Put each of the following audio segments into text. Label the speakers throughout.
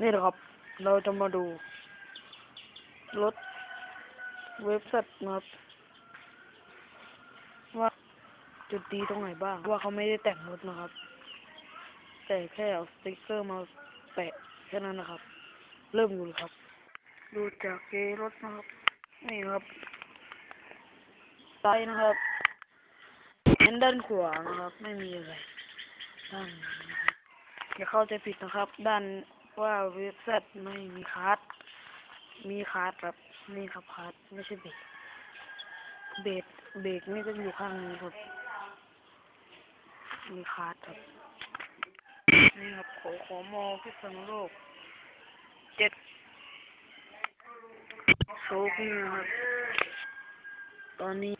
Speaker 1: นี่นะครับ เราจะมาดูรถเว็บไซต์นะครับว่าจุดดีตรงไหนบ้าง ว่าเขาไม่ได้แต่งรถนะครับ แต่แค่เอาสติ๊กเกอร์มาแปะแค่นั้นนะครับ เริ่มดูเลยครับ ดูจากเกรถนะครับ นี่ครับซ้ายนะครับเห็นด้านขวานะครับ ไม่มีอะไรด้านอย่าเข้าใจผิดนะครับ ด้าน ว่าเว็บไซต์ไม่มีคาร์ดมีคาร์ดครับนี่ครับคาร์ดไม่ใช่เบรกเบรกเบรกนี่ก็อยู่ข้างนี้ครับมีคาร์ดครับนี่ครับขอขอมอพิษณุโลกเจ็ดโชคนี่นะครับ ตอนนี้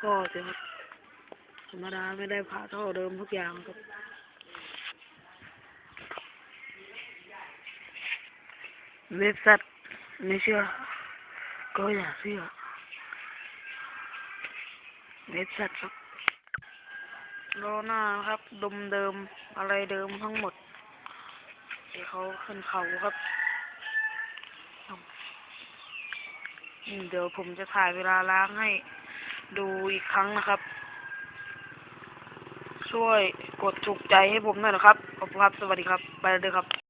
Speaker 1: ท่อสิครับธรรมดาไม่ได้ผ่าท่อเดิมทุกอย่างครับ เว็บไซต์ไม่เชื่อ ก็อย่าเชื่อ เว็บไซต์ครับโลนาครับดมเดิมอะไรเดิมทั้งหมดที่เขาขึ้นเขาครับเดี๋ยวผมจะถ่ายเวลาล้างให้ดูอีกครั้งนะครับ ช่วยกดถูกใจให้ผมหน่อยนะครับ ขอบคุณครับ สวัสดีครับ ไปเลยครับ